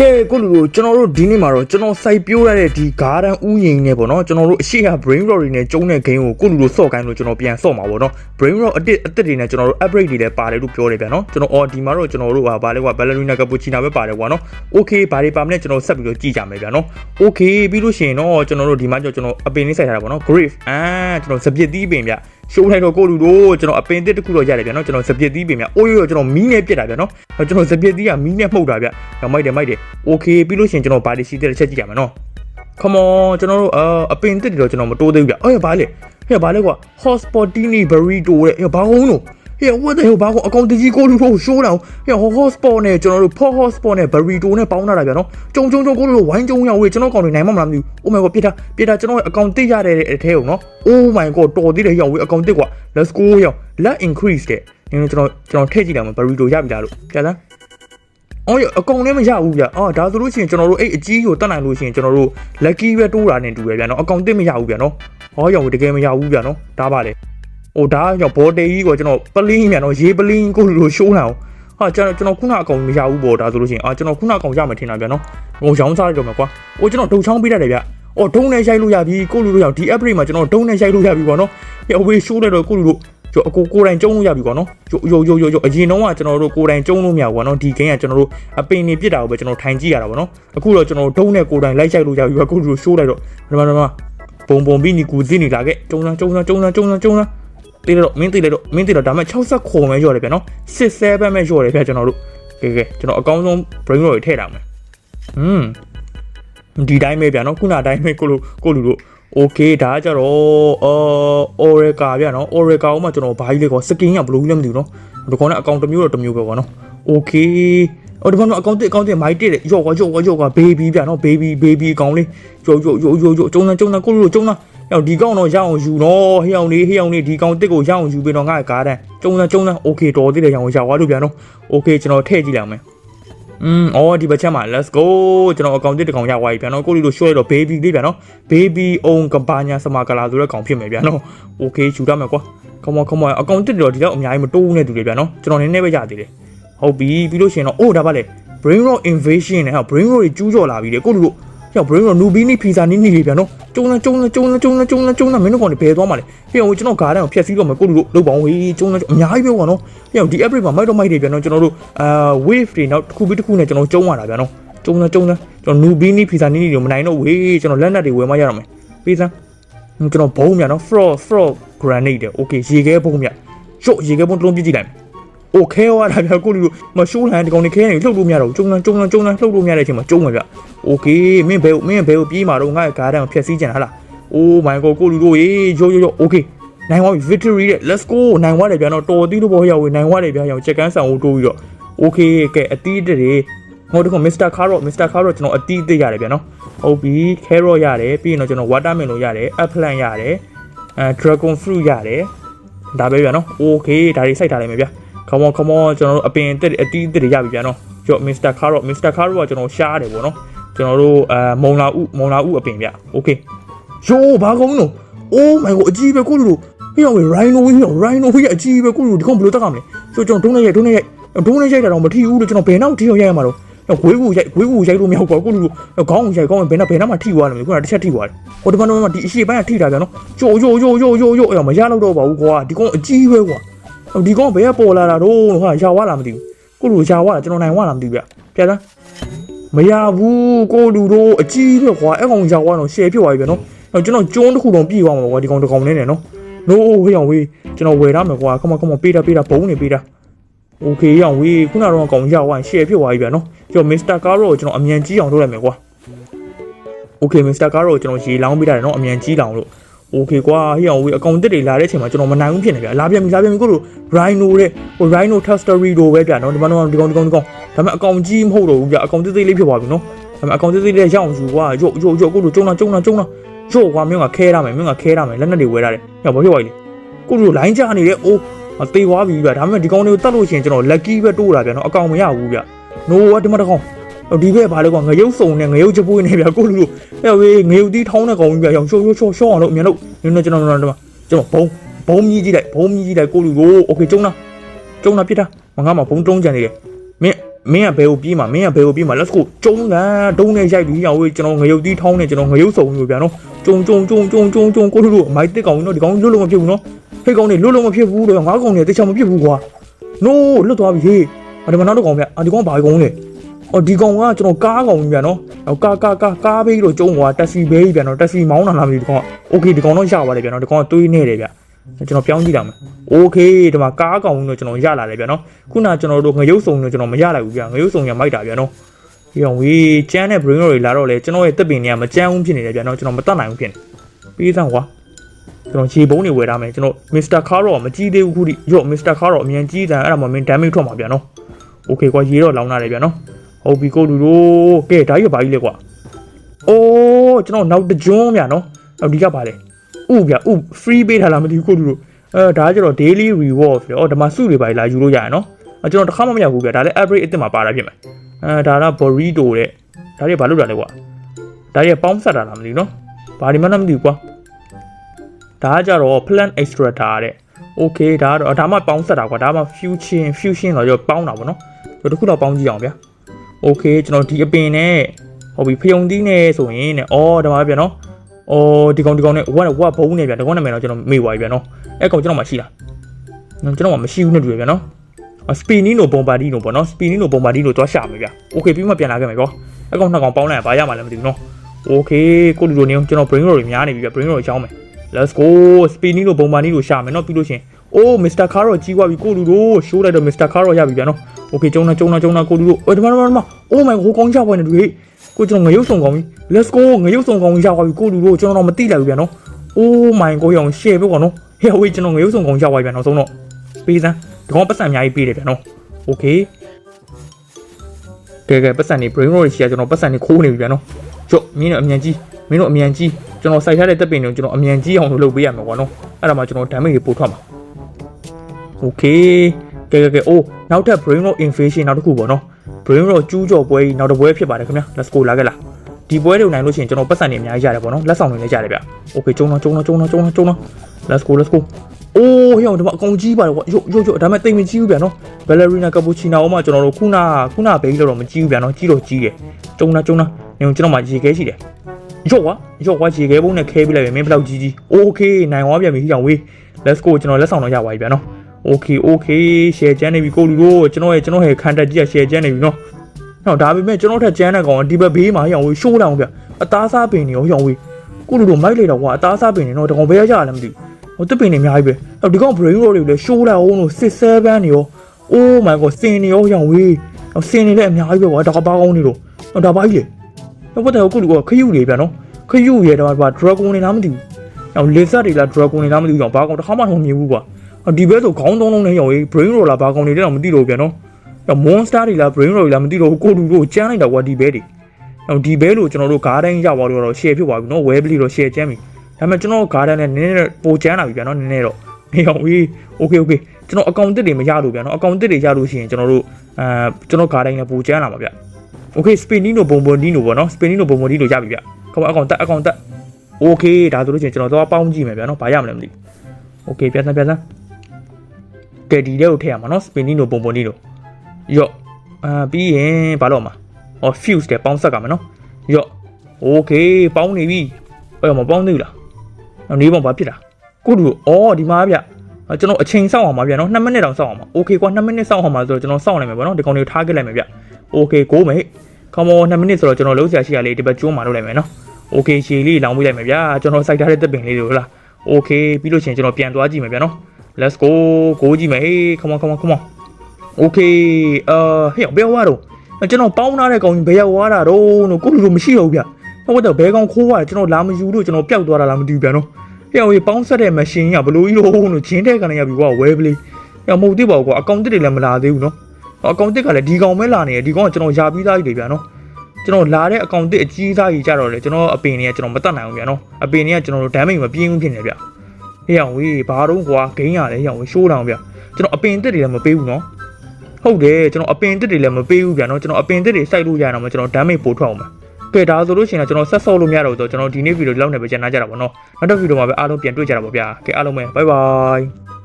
ကဲကိုလူတို့ကျွန်တော်တို့ဒီနေ့မှာတော့ကျွန်တော်စိုက်ပျိုးရတဲ့ဒီ garden ဥယျာဉ်နဲ့ပေါ့နော်ကျွန်တော်တို့အရှိရ brain rot တွေနဲ့ကျုံးတဲ့ game ကိုကိုလူတို့ဆော့ကိုင်းလို့ကျွန်တော်ပြန်ဆော့မှာပေါ့နော် brain rot အတစ်အတစ်တွေနဲ့ကျွန်တော်တို့ upgrade တွေလည်းပါတယ်လို့ပြောတယ်ဗျာနော်ကျွန်တော်အော်ဒီမှာတော့ကျွန်တော်တို့ဟာဗာလဲကွာ ballerina cappuccino ပဲပါတယ်ကွာနော် okay ဗာတွေပါမလဲကျွန်တော်ဆက်ပြီးတော့ကြည့်ကြမယ်ဗျာနော် okay ပြီးလို့ရှိရင်တော့ကျွန်တော်တို့ဒီမှာကျကျွန်တော်အပင်လေးဆိုင်ထားတာပေါ့နော် grave အာကျွန်တော်စပစ်သီးပင်ဗျ ရှိုးလိုက်တော့ကိုလူတို့ကျွန်တော်အပင်တစ်တစ်ခုတော့ရတယ်ဗျာနော်ကျွန်တော်စပစ်သီးပင်ဗျအိုးရောကျွန်တော်မီးနဲ့ပြစ်တာဗျာနော်ကျွန်တော်စပစ်သီးကမီးနဲ့မှုတ်တာဗျ။မိုက်တယ်မိုက်တယ် okay ပြီးလို့ရှိရင်ကျွန်တော်ဘာတွေရှိတဲ့ချက်ကြည့်ရမယ်နော် come on ကျွန်တော်တို့အာအပင်တစ်တွေတော့ကျွန်တော်မတိုးသေးဘူးဗျအဲ့ဘာလဲဟဲ့ဘာလဲကွာ hotspotini burrito တဲ့ဟဲ့ဘာကုန်းလို့ ဟဲ့ what the hell ဘာကုန်းအကောင့်တကြီးကိုလူတို့ရှိုးတာဟဲ့ hotspot နဲ့ကျွန်တော်တို့ pot hotspot နဲ့ burrito နဲ့ပေါင်းလာတာဗျနော်ကြုံကြုံကြုံကိုလူတို့ဝိုင်းကြုံရဝေးကျွန်တော်ကောင်တွေနိုင်မှမလားမသိဘူး oh my god ပြစ်တာပြစ်တာကျွန်တော်အကောင့်တစ်ရတဲ့အထဲကိုနော် oh my god တော်သေးတယ်ရောက်ဝေးအကောင့်တစ်ကွာ let's go ရောက် let increase တဲ့နင်ကျွန်တော်ကျွန်တော်ထည့်ကြည့်လိုက်မယ် burrito ရပြီလားလို့ကြာလားအော်ရအကောင်လည်းမရဘူးဗျ။အော်ဒါဆိုလို့ရှိရင်ကျွန်တော်တို့အဲ့အကြီးကိုတတ်နိုင်လို့ရှိရင်ကျွန်တော်တို့ lucky ပဲတိုးတာနဲ့တူပဲဗျာနော်။အကောင်တစ်မရဘူးဗျာနော်။ဟောရောင်တကယ်မရဘူးဗျာနော်။ဒါပါလေ။ ဟိုဒါရောဘောတေးကြီးကိုကျွန်တော်ပလင်းဗျာနော်။ရေပလင်းကိုလိုရှိုးလာအောင်။ဟာကျွန်တော်ကျွန်တော်ခုနအကောင်မရဘူးပေါ့ဒါဆိုလို့ရှိရင်အာကျွန်တော်ခုနအကောင်ရမယ်ထင်တာဗျာနော်။ဟိုရောင်းစားလိုက်တော့မှာကွာ။ဟိုကျွန်တော်ဒုံချောင်းပေးတတ်တယ်ဗျ။အော်ဒုံနဲ့ရိုက်လို့ရပြီကိုလူတို့ရောက်ဒီ upgrade မှာကျွန်တော်ဒုံနဲ့ရိုက်လို့ရပြီပေါ့နော်။ရောဝေးရှိုးလိုက်တော့ကိုလူတို့ကျအကိုကိုတိုင်ကျုံလို့ရပြီကွာနော်ယိုယိုယိုယိုအရင်တော့ကကျွန်တော်တို့ကိုတိုင်ကျုံလို့မရဘူးကွာနော်ဒီဂိမ်းကကျွန်တော်တို့အပင်နေပြစ်တာကိုပဲကျွန်တော်ထိုင်ကြည့်ရတာပေါ့နော်အခုတော့ကျွန်တော်ဒုံးနဲ့ကိုတိုင်လိုက်ရိုက်လို့ရပြီကွာကိုလူရှိုးလိုက်တော့ဒီမှာဒီမှာပုံပုံပြီးနီကူစင်းနေလာခဲ့ကျုံစမ်းကျုံစမ်းကျုံစမ်းကျုံစမ်းကျုံစမ်း တေးတော့မင်းတေးလိုက်တော့မင်းတေးတော့ဒါမှ60ခုံပဲရော့တယ်ဗျနော်67ပဲရော့တယ်ဗျကျွန်တော်တို့ကဲကဲကျွန်တော်အကောင်းဆုံး brain roll တွေထည့်တာမယ်ဟွန်းဒီတိုင်းပဲဗျနော်ခုနတိုင်းပဲကိုလူကိုလူတို့ okay ဒါကကြတော့အော် Oracle ဗျာနော် Oracle ဥမှာကျွန်တော်ဘာကြီးလဲကွာ skin ကဘလို့လည်းမသိဘူးနော်ဒီကောင်နဲ့အကောင့်တစ်မျိုးတော့တစ်မျိုးပဲကွာနော် okay အော်ဒီကောင်ကအကောင့်တစ်အကောင့်တစ်မိုက်တစ်တဲ့ရော့ကွာရော့ကွာရော့ကွာ baby ဗျာနော် baby baby အကောင်လေးရော့ရော့ရော့ရော့ရော့ကျုံစမ်းကျုံစမ်းကိုလိုကျုံစမ်း ယောဒီကောင်တော့ရအောင်ယူနော်ဟေးအောင်လေးဟေးအောင်လေးဒီကောင်တစ်ကိုရအောင်ယူပြီးတော့ငါ့ကားတန်းကျုံစမ်းကျုံစမ်း okay တော်သေးတယ်ရအောင်ရသွားလို့ဗျာနော် okay ကျွန်တော်ထည့်ကြည့်လိုက်အောင်မယ်อืมအော်ဒီဘက်ချက်မှာ let's go ကျွန်တော်အကောင့်တစ်တကောင်ရသွားပြီဗျာနော်ကိုလီလိုရွှဲတော့ baby လေးဗျာနော် baby own ကဘာညာစမကလာဆိုတဲ့ကောင်ဖြစ်မယ်ဗျာနော် okay ယူရမယ်ကွာ come on come on အကောင့်တစ်တော့ဒီတော့အများကြီးမတိုးဘူးနဲ့တူတယ်ဗျာနော်ကျွန်တော်နည်းနည်းပဲရသေးတယ်ဟုတ်ပြီပြီးလို့ရှိရင်တော့အိုးဒါပါလေ brain rot invasion နဲ့ဟာ brain rot တွေကျူးကျော်လာပြီလေကိုလူတို့ ဟဲ့ brain rot နူဘီနီဖီဇာနီနီတွေဗျာနော်ကျုံးလားကျုံးလားကျုံးလားကျုံးလားကျုံးလားကျုံးလားမင်းတို့ကောင်တွေဘယ်သွားမှာလဲဟဲ့ဟိုကျွန်တော်ဂါဒန်ကိုဖျက်ဆီးတော့မယ်ကိုလူတို့လောက်ပါအောင်ဟေးကျုံးလားအများကြီးပဲကွာနော်ဟဲ့ဒီ average မှာမိုက်တော့မိုက်တွေဗျာနော်ကျွန်တော်တို့အာ wave တွေနောက်တစ်ခုပြီးတစ်ခုနဲ့ကျွန်တော်ကျုံးရတာဗျာနော်ကျုံးလားကျုံးလားကျွန်တော်နူဘီနီဖီဇာနီနီတွေမနိုင်တော့ဝေးကျွန်တော်လက်နက်တွေဝယ်မှရတော့မယ်ပေးစမ်းကျွန်တော်ဘုံဗျာနော် frog frog grenade တဲ့ okay ရေခဲဘုံဗျရုတ်ရေခဲဘုံတစ်လုံးပြစ်ကြည့်လိုက် โอเคဟောတာဗျာကိုလူတို့မရှိုးလန်ဒီကောင်နေခဲနေလှုပ်လို့မရတော့ကျုံလန်ကျုံလန်ကျုံလန်လှုပ်လို့မရတဲ့အချိန်မှာကျုံမှာဗျโอเคမင်းဘယ်မင်းဘယ်ကိုပြေးမှာတော့ငါ့ဂါဒန်ကိုဖျက်ဆီးကြတာလား oh my god ကိုလူတို့ရေရိုးရိုးရိုး okay နိုင်သွားပြီ victory တဲ့ let's go နိုင်သွားတယ်ဗျာနော်တော်သေးလို့ဘောရောက်ဝင်နိုင်သွားတယ်ဗျာရောင်ချက်ကန်းဆောင်ကိုတိုးပြီးတော့ okay ကဲအတီးတွေဟိုတခု Mr. Carrot Mr. Carrot ကျွန်တော်အတီးသိရတယ်ဗျာနော်ဟုတ်ပြီ carrot ရတယ်ပြီးရင်တော့ကျွန်တော် watermelon ရတယ် apple ရတယ်အဲ dragon fruit ရတယ်ဒါပဲဗျာနော် okay ဒါတွေစိုက်ထားလိုက်မယ်ဗျာ come on come on ကျွန်တော်တို့အပင်အသက်အတီးအသက်တွေရပြီဗျာနော်ကြော့ Mr. Carrot Mr. Carrot ကကျွန်တော်ရှားတယ်ပေါ့နော်ကျွန်တော်တို့အဲမုံလာဥမုံလာဥအပင်ဗျ okay ယိုးဘာကောင်းလို့ oh my god အကြီးပဲကိုလူတို့ဟေ့ရော rhino ဟေ့ရော rhino ဟေ့အကြီးပဲကိုလူတို့ဒီကောင်ဘယ်လိုတက်ကမလဲဆိုကျွန်တော်ဒုံးနဲ့ရိုက်ဒုံးနဲ့ရိုက်ဒုံးနဲ့ရိုက်တာတော့မထီဘူးလို့ကျွန်တော်ဘယ်နောက်ထီအောင်ရိုက်ရမှာတော့ဂွေးကူရိုက်ဂွေးကူရိုက်လို့မရဘူးကွာကိုလူတို့ခေါင်းကိုရိုက်ခေါင်းဘယ်နောက်ဘယ်နောက်မှထီသွားတယ်ခုနတစ်ချက်ထီသွားတယ်ဟိုဒီမှာတော့ဒီအရှိပိုင်းကထီတာကြနော်ကြိုကြိုကြိုကြိုကြိုကြိုအဲ့မရတော့တော့ပါဘူးကွာဒီကောင်အကြီးပဲကွာ ဒီကောင်ဘယ်ကပေါ်လာတာတော့ဟာရာဝလာမသိဘူးကိုလူရာဝလာကျွန်တော်နိုင်ဝလာမသိဘူးဗျပြန်လားမရဘူးကိုလူတို့အကြီးတဲ့ကွာအဲ့ကောင်ရာဝတော့ရှယ်ဖြစ်သွားပြီဗျနော်အဲ့ကျွန်တော်ကျွန်းတစ်ခုလုံးပြေးသွားမှာကွာဒီကောင်တစ်ကောင်နဲ့နော် no ဟေးအောင်ဝေးကျွန်တော်ဝယ်ရမယ်ကွာ come on come on ပေးတာပေးတာဘုံနေပေးတာ okay အောင်ဝေးခုနကတော့ကောင်ရာဝရင်ရှယ်ဖြစ်သွားပြီဗျနော်ကျွန်တော် Mr. Caro ကိုကျွန်တော်အမြန်ကြီးအောင်လုပ်လိုက်မယ်ကွာ okay Mr. Caro ကိုကျွန်တော်ရေလောင်းပေးတာနော်အမြန်ကြီးလောင်းလို့ โอเคကွာဟေးအောင်ဝေးအကောင့်တစ်တွေလာတဲ့အချိန်မှာကျွန်တော်မနိုင်ဘူးဖြစ်နေဗျာလာပြန်ပြီလာပြန်ပြီကိုလို Rhino တဲ့ဟို Rhino Testery တို့ပဲဗျာနော်ဒီမှာတော့ဒီကောင်ဒီကောင်ဒီကောင်ဒါပေမဲ့အကောင့်ကြီးမဟုတ်တော့ဘူးဗျာအကောင့်သေးသေးလေးဖြစ်သွားပြီနော်ဒါပေမဲ့အကောင့်သေးသေးလေးရအောင်ယူကွာရော့ရော့ရော့ကိုလိုကျုံလာကျုံလာကျုံလာရော့ကွာမင်းကခဲရမယ်မင်းကခဲရမယ်လက်နက်တွေဝဲရတယ်ညဘာဖြစ်သွားလဲ ကိုတို့လိုင်းကြနေတယ်အိုးမသေးသွားပြီဗျာဒါပေမဲ့ဒီကောင်တွေကိုတတ်လို့ရှိရင်ကျွန်တော် lucky ပဲတိုးတာဗျာနော်အကောင်မရဘူးဗျာ no ဝဒီမှာတကောင် ဒီဘက်ဘာလဲကွာငရုတ်စုံနဲ့ငရုတ်ချပွေးနေဗျာကိုလူအဲ့ဝေးငရုတ်တီးထောင်းတဲ့ကောင်ကြီးဗျာရောင်ရှော့ရှော့ရှော့ရှော့အောင်လို့အမြန်လို့နင်းနေကျွန်တော်ကျွန်တော်ကျွန်တော်ဘုံဘုံမြည်ကြည့်လိုက်ဘုံမြည်ကြည့်လိုက်ကိုလူကိုโอเคကျုံးလားကျုံးလားပြစ်တာမငါမှဘုံတုံးကြံနေတယ်မင်းမ မင်းကဘယ်ကိုပြေးမှာမင်းကဘယ်ကိုပြေးမှာ let's go ကျုံကန်ဒုံးနဲ့ရိုက်ပြီးရောဝေးကျွန်တော်ငရုတ်တီးထောင်းနေကျွန်တော်ငရုတ်စုံလို့ဗျာနော်ကျုံကျုံကျုံကျုံကျုံကျုံကိုလူတို့အမိုက်တစ်ကောင်နော်ဒီကောင်လွတ်လို့မဖြစ်ဘူးနော်ဟေးကောင်နေလွတ်လို့မဖြစ်ဘူးတော့ငါးကောင်နေတခြားမဖြစ်ဘူးကွာ no လွတ်သွားပြီဟေးအဒီမနောက်တော့ကောင်ဗျအဒီကောင်ဘာကောင်လဲ အော်ဒီကောင်ကကျွန်တော်ကားကောင်ဗျာနော်ကားကားကားကားဘေးလို့ကျုံကွာတက်စီဘေးဗျာနော်တက်စီမောင်းတာလားမသိဘူးဒီကောင်က okay ဒီကောင်တော့ရပါတယ်ဗျာနော်ဒီကောင်ကတွေးနေတယ်ဗျာကျွန်တော်ပြောင်းကြည့်တာမယ် okay ဒီမှာကားကောင်တော့ကျွန်တော်ရလာတယ်ဗျာနော်ခုနကျွန်တော်တို့ငရုပ်စုံတော့ကျွန်တော်မရလိုက်ဘူးဗျာငရုပ်စုံရမိုက်တာဗျာနော်ဒီကောင်ဝေးကျန်းတဲ့ brain တွေလာတော့လေကျွန်တော်ရဲ့တက်ပင်တွေကမကျန်းဘူးဖြစ်နေတယ်ဗျာနော်ကျွန်တော်မတတ်နိုင်ဘူးဖြစ်နေပြီးသားကွာကျွန်တော်ခြေပုံးတွေဝယ်ထားမယ်ကျွန်တော် Mr. Car တော့မကြီးသေးဘူးခုထိရော့ Mr. Car တော့အမြန်ကြီးတယ်အဲ့ဒါမှမင်း damage ထွက်မှာဗျာနော် okay ကွာရေတော့လောင်းလာတယ်ဗျာနော် ဟုတ်ပြီကိုလူတို့ကဲဒါကြီးကဘာကြီးလဲကွာအိုးကျွန်တော်နောက်တကြွန်းဗျာနော်နောက်ဒီကပါလေဥဗျာဥ free ပေးထားလားမသိဘူးကိုလူတို့အဲဒါကကျတော့ daily reward ဗျာအော်ဒီမှာစုတွေပါလာယူလို့ရရနော်အဲကျွန်တော်တစ်ခါမှမရဘူးဗျာဒါလည်း average အစ်စ်မှာပါတာဖြစ်မယ်အဲဒါက burrito တဲ့ဒါတွေဘာလုပ်တာလဲကွာဒါတွေပေါင်းဆက်တာလားမသိဘူးနော်ဘာဒီမှလည်းမသိဘူးကွာဒါကကြတော့ plant extractor တဲ့ okay ဒါကတော့ဒါမှပေါင်းဆက်တာကွာဒါမှ fusion fusion တော့ရောပေါင်းတာပေါ့နော်ဒီတစ်ခုတော့ပေါင်းကြည့်အောင်ဗျာ okay ကျွန်တော်ဒီအပင်နဲ့ဟုတ်ပြီဖယုံသီးနဲ့ဆိုရင်နဲ့အော်ဒါမှဗျာနော်အော်ဒီကောင်ဒီကောင်နဲ့ဝက်ဝက်ဘုံနဲ့ဗျာဒီကောင်နာမည်တော့ကျွန်တော်မေ့သွားပြီဗျာနော်အဲ့ကောင်ကျွန်တော်မှရှိလားကျွန်တော်မှမရှိဘူးနဲ့တူရဗျာနော်စပီနီနိုဘွန်ပါဒီနိုပေါ့နော်စပီနီနိုဘွန်ပါဒီနိုသွားရှာမယ်ဗျာโอเคပြီးမှပြန်လာခဲ့မယ်ကောအဲ့ကောင်နှစ်ကောင်ပေါင်းလိုက်ရင်ဘာရမှာလဲမသိဘူးနော်โอเคကိုလူလိုနေအောင်ကျွန်တော် brain roll တွေများနေပြီဗျာ brain roll ရောင်းမယ် let's go စပီနီနိုဘွန်ပါဒီနိုရှာမယ်နော်ပြီးလို့ရှင် အိုး Mr. Caro ကြီးသွားပြီကိုလူတို့ရှိုးလိုက်တော့ Mr. Caro ရပြီဗျာနော်โอเคကျုံနာကျုံနာကျုံနာကိုလူတို့အော်ဒီမှာဒီမှာဒီမှာ oh my god ဟိုကောင်းချပွားနေတူဟေးကိုကျွန်တော်ငရုတ်စုံကောင်းပြီ let's go ငရုတ်စုံကောင်းရသွားပြီကိုလူတို့ကျွန်တော်တော့မသိလိုက်ဘူးဗျာနော် oh my god ရောင် share ပဲကွာနော်ဟဲ့ဟိုကျွန်တော်ငရုတ်စုံကောင်းရသွားပြီဗျာနောက်ဆုံးတော့ပေးစမ်းဒီကောင်ပတ်စံအများကြီးပေးတယ်ဗျာနော် okay ကဲကဲပတ်စံနေ brain roll ရှိရကျွန်တော်ပတ်စံနေခိုးနေပြီဗျာနော်ကျုပ်မင်းတို့အမြန်ကြီးမင်းတို့အမြန်ကြီးကျွန်တော်စိုက်ထားတဲ့တပ်ပင်တွေကိုကျွန်တော်အမြန်ကြီးအောင်လုပ်ပေးရမှာကွာနော်အဲ့ဒါမှကျွန်တော် damage တွေပို့ထွက်မှာ okay ကဲကဲကဲအိုးနောက်ထပ် brain roll invasion နောက်တစ်ခုပေါ့နော် brain roll ကျူးကျော်ပွဲကြီးနောက်တစ်ပွဲဖြစ်ပါတယ်ခင်ဗျာ let's go လာခဲ့လားဒီပွဲတွေကိုနိုင်လို့ရှိရင်ကျွန်တော်ပတ်စံနေအများကြီးရတယ်ပေါ့နော်လက်ဆောင်တွေလည်းရတယ်ဗျ okay ကျုံတော့ကျုံတော့ကျုံတော့ကျုံတော့ကျုံတော့ let's go let's go အိုးဟေ့အောင်ဒီမှာအကောင်ကြီးပါတယ်ကွာရုပ်ရုပ်ရုပ်ဒါပေမဲ့တိတ်မကြီးဘူးဗျာနော် ballerina cappuccino အောင်မှကျွန်တော်တို့ခုနခုနဘေးလို့တော့မကြီးဘူးဗျာနော်ကြီးတော့ကြီးတယ်ကျုံတာကျုံတာနေကျွန်တော်မှရေခဲရှိတယ်ရုပ်ကွာရုပ်ကွာရေခဲပုံးနဲ့ခဲပြီးလိုက်ပြီမင်းဘယ်လောက်ကြီးကြီး okay နိုင်သွားပြန်ပြီဟိအောင်ဝေး let's go ကျွန်တော်လက်ဆောင်တော့ရပါပြီဗျာနော် okay okay share ချမ်းနေပြီကိုလူတို့ကျွန်တော်ရဲ့ကျွန်တော်ရဲ့ခံတက်ကြီးက share ချမ်းနေပြီနော်နော်ဒါပေမဲ့ကျွန်တော်ထက်ချမ်းတဲ့ကောင်ကဒီဘက်ဘေးမှာဟိအောင်ဝေးရှိုးတောင်ဗျအသားစားပင်နေရောဟိအောင်ဝေးကိုလူတို့မိုက်လိုက်တော့ကွာအသားစားပင်နေတော့တကောင်ဘယ်ရကြလဲမသိဘူးဟိုတစ်ပင်နေအများကြီးပဲတော့ဒီကောင် brain roll တွေကိုလည်းရှိုးလိုက်အောင်လို့စစ်7နေရော oh my god စင်နေရောဟိအောင်ဝေးစင်နေလည်းအများကြီးပဲကွာဒါကဘာကောင်းနေလို့တော့ဒါဘာကြီးလေတော့ဘာတဲ့ကိုလူကခယူနေဗျာနော်ခယူရဲတော့ဘာ dragon နေလားမသိဘူးဟို lizard တွေလား dragon တွေလားမသိဘူးကြောင့်ဘာကောင်တစ်ခါမှမမြင်ဘူးကွာ ဒီဘဲဆိုခေါင်းသုံးလုံးနဲ့ရော်ရေး brain roll လာဘာကောင်နေလဲတော့မသိတော့ပြန်နော်။အဲ monster တွေလား brain roll တွေလားမသိတော့ဘူးကိုလူတို့ကျန်းလိုက်တာကွာဒီဘဲတွေ။အဲဒီဘဲလို့ကျွန်တော်တို့ garden ရပါလို့တော့ share ဖြစ်သွားပြီနော် web လေးတော့ share ကျန်းပြီ။ဒါပေမဲ့ကျွန်တော် garden နဲ့နည်းနည်းပိုကျန်းလာပြီပြန်နော်နည်းနည်းတော့။နေအောင်ဝေး okay okay ကျွန်တော်အကောင့်တစ်တွေမရလို့ပြန်နော်အကောင့်တစ်တွေရလို့ရှိရင်ကျွန်တော်တို့အဲကျွန်တော် garden နဲ့ပိုကျန်းလာမှာဗျ။ okay spinino bombardino ပေါ့နော် spinino bombardino ရပြီဗျ။ခေါမအကောင့်တက်အကောင့်တက် okay ဒါဆိုလို့ရှိရင်ကျွန်တော်တော့ပေါင်းကြည့်မယ်ဗျာနော်ဘာရမလဲမသိဘူး။ okay ပြန်စမ်းပြန်စမ်း ကယ်ဒီတဲ့ကိုထည့်ရမှာနော်စပင်နီနိုပုံပုံနီနိုယော့အာပြီးရင်ဘာလို့မှာအော် fuse တဲ့ပေါင်းဆက်ကမှာနော်ယော့ okay ပေါင်းနေပြီအဲ့မပေါင်းသေးဘူးလားနောက်နေပုံဘာဖြစ်တာကိုလူအော်ဒီမှာဗျကျွန်တော်အချိန်စောင့်အောင်ပါဗျာနော်2မိနစ်တောင်စောင့်အောင်ပါ okay ကွာ2မိနစ်စောင့်အောင်ပါဆိုတော့ကျွန်တော်စောင့်နိုင်မယ်ပေါ့နော်ဒီကောင်လေးကိုထားခဲ့လိုက်မယ်ဗျ okay ကိုမယ် come on 2မိနစ်ဆိုတော့ကျွန်တော်လုံးဆရာရှိရလေးဒီဘက်ကျွန်းမှာလုပ်လိုက်မယ်နော် okay ရှည်လေးလောင်းပေးလိုက်မယ်ဗျာကျွန်တော်စိုက်ထားတဲ့တပ်ပင်လေးတွေဟုတ်လား okay ပြီးလို့ရှိရင်ကျွန်တော်ပြန်သွားကြည့်မယ်ဗျာနော် let's go ကိုကြည့်မယ်ဟေး come on come on come on okay အာဟေ့ဘယ်ဝါတော့ကျွန်တော်ပေါင်းထားတဲ့ကောင်ကြီးဘယ်ရောက်သွားတာတော့လို့ကိုလူလိုမရှိတော့ဘူးဗျဟုတ်တော့ဘယ်ကောင်ခိုးသွားတယ်ကျွန်တော်လာမယူလို့ကျွန်တော်ပျောက်သွားတာလားမသိဘူးဗျနော်ဟေ့ဟေးပေါင်းဆက်တဲ့ machine ကဘလို့ကြီးလို့လို့ဂျင်းတဲ့ကနေရပြီကွာဝဲပလေးဟေ့မဟုတ်သေးပါဘူးကွာအကောင့်တစ်တွေလည်းမလာသေးဘူးနော်အကောင့်တစ်ကလည်းဒီကောင်ပဲလာနေတယ်ဒီကောင်ကကျွန်တော်ယာပြီးသားကြီးတွေဗျနော်ကျွန်တော်လာတဲ့အကောင့်တစ်အကြီးစားကြီးကြတော့လေကျွန်တော်အပင်တွေကကျွန်တော်မတတ်နိုင်ဘူးဗျနော်အပင်တွေကကျွန်တော်တို့ damage မပြင်းဘူးဖြစ်နေဗျ ဟေ့အောင်ဝေးဘာတော့ကွာဂိမ်းရတယ်ဟေ့အောင်ဝေးရှိုးတောင်ဗျကျွန်တော်အပင်တက်တွေလည်းမပေးဘူးနော်ဟုတ်တယ်ကျွန်တော်အပင်တက်တွေလည်းမပေးဘူးဗျာနော်ကျွန်တော်အပင်တက်တွေစိုက်လို့ရအောင်မကျွန်တော် damage ပို့ထွက်အောင်ပါကဲဒါဆိုလို့ရှိရင်ကျွန်တော်ဆက်ဆော့လို့မရတော့ဘူးကျွန်တော်ဒီနေ့ဗီဒီယိုဒီလောက်နဲ့ပဲကျန်နာကြတာပေါ့နော်နောက်တစ်ဗီဒီယိုမှာပဲအားလုံးပြန်တွေ့ကြတာပေါ့ဗျာကဲအားလုံးပဲ bye bye